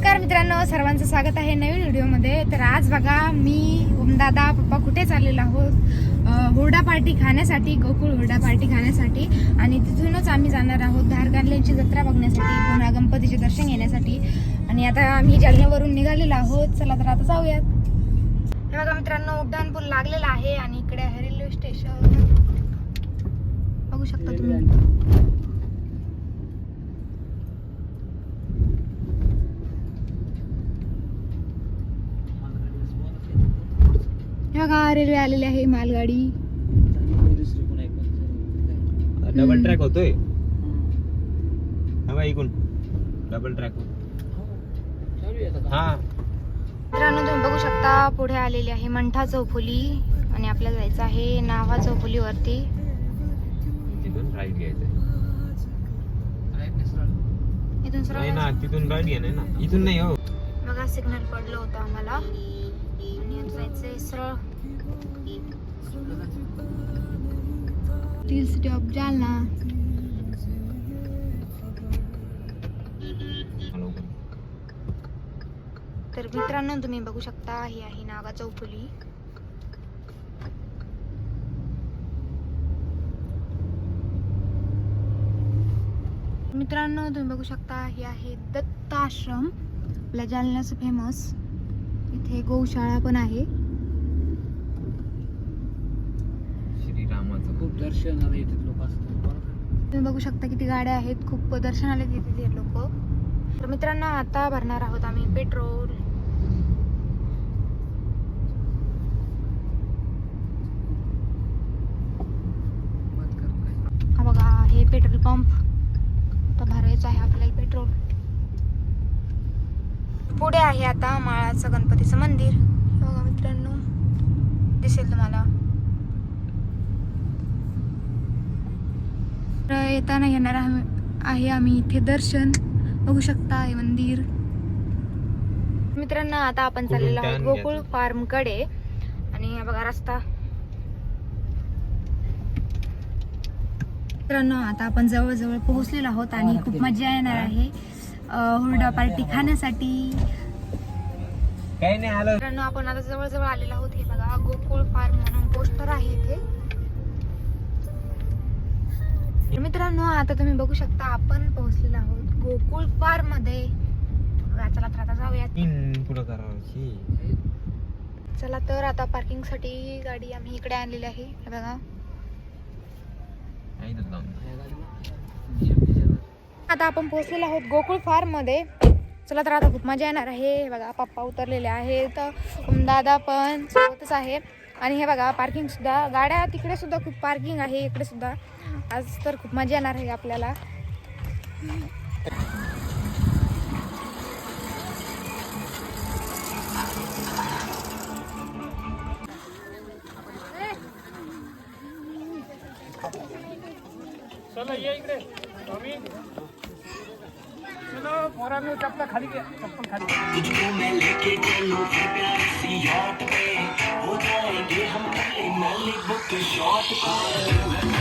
नमस्कार मित्रांनो सर्वांचं स्वागत आहे नवीन व्हिडिओमध्ये. तर आज बघा मी दादा पप्पा कुठे चाललेलो आहोत? हुरडा पार्टी खाण्यासाठी गोकुळ हुरडा पार्टी खाण्यासाठी. आणि तिथूनच आम्ही जाणार आहोत धारगार्ल्यांची जत्रा बघण्यासाठी पुन्हा गणपतीचे दर्शन घेण्यासाठी. आणि आता आम्ही जालन्यावरून निघालेलो आहोत. चला तर आता जाऊयात. हे बघा मित्रांनो उड्डाण पूल लागलेला आहे आणि इकडे आहे रेल्वे स्टेशन. बघू शकता तुम्ही. बघा रेल्वे आलेली आहे मालगाडी. डबल ट्रॅक होतोय. हा ऐकून. डबल ट्रॅक हा. मित्रांनो तुम्ही बघू शकता पुढे आलेली आहे मंठा चौफुली आणि आपल्याला जायचं आहे नाव्हा चौफुलीवरती. तिथून राईट घ्यायचंय. इथून सरळ ना तिथून राईट घ्या नाही ना. इथून नाही हो. बघा सिग्नल पडलं होतं आम्हाला. आणि आता जायचंय सरळ स्टील सिटी ऑफ जालना. तर मित्रांनो तुम्ही बघू शकता ही आहे नागा चौफुली. मित्रांनो तुम्ही बघू शकता ही आहे दत्ताश्रम. आपल्या जालन्याचं फेमस इथे गोशाळा पण आहे. श्रीरामाचं खूप दर्शनाला येतात लोक असतात तुम्ही बघू शकता किती गाड्या आहेत खूप दर्शनाला येते ते लोक. तर मित्रांनो आता भरणार आहोत आम्ही पेट्रोल. बघा हे पेट्रोल पंप. आता भरायचं आहे आपल्याला पेट्रोल. पुढे आहे आता माळाचं गणपतीचं मंदिर. बघा मित्रांनो दिसेल तुम्हाला. येताना येणार आहे आम्ही इथे दर्शन. बघू शकता हे मंदिर. मित्रांनो आता आपण चाललेलो आहोत गोकुळ? फार्मकडे आणि बघा रस्ता. मित्रांनो आता आपण जवळजवळ पोहोचलेलो आहोत आणि खूप मजा येणार आहे. हुरडा पार्टी खाण्यासाठी. काही नाही आलं. मित्रांनो आपण आता जवळजवळ आलेलो आहोत. हे बघा गोकुळ फार्म म्हणून पोस्टर आहे इथे. तर मित्रांनो आता तुम्ही बघू शकता आपण पोहोचलेलो आहोत गोकुळ फार्ममध्ये चला तर आता जाऊयात. तीन पुढं करावं चला तर आता पार्किंगसाठी गाडी आम्ही इकडे आणलेली आहे. हे बघा. आता आपण पोहोचलेलो आहोत गोकुळ फार्ममध्ये चला तर आता खूप मजा येणार आहे. हे बघा पप्पा उतरलेले आहेत. दादा पण सोबतच आहे. आणि हे बघा पार्किंग सुद्धा गाड्या तिकडे सुद्धा खूप पार्किंग आहे इकडे सुद्धा. आज तर खूप मजा येणार आहे आपल्याला. चला ये इकडे. चलो पोरांनो चपला खाली घ्या चप्पल खाली तुझको मैं लेके चलूँ प्यार सी याट पे। हो जाएँगे हम काले नली बुक शॉट पानी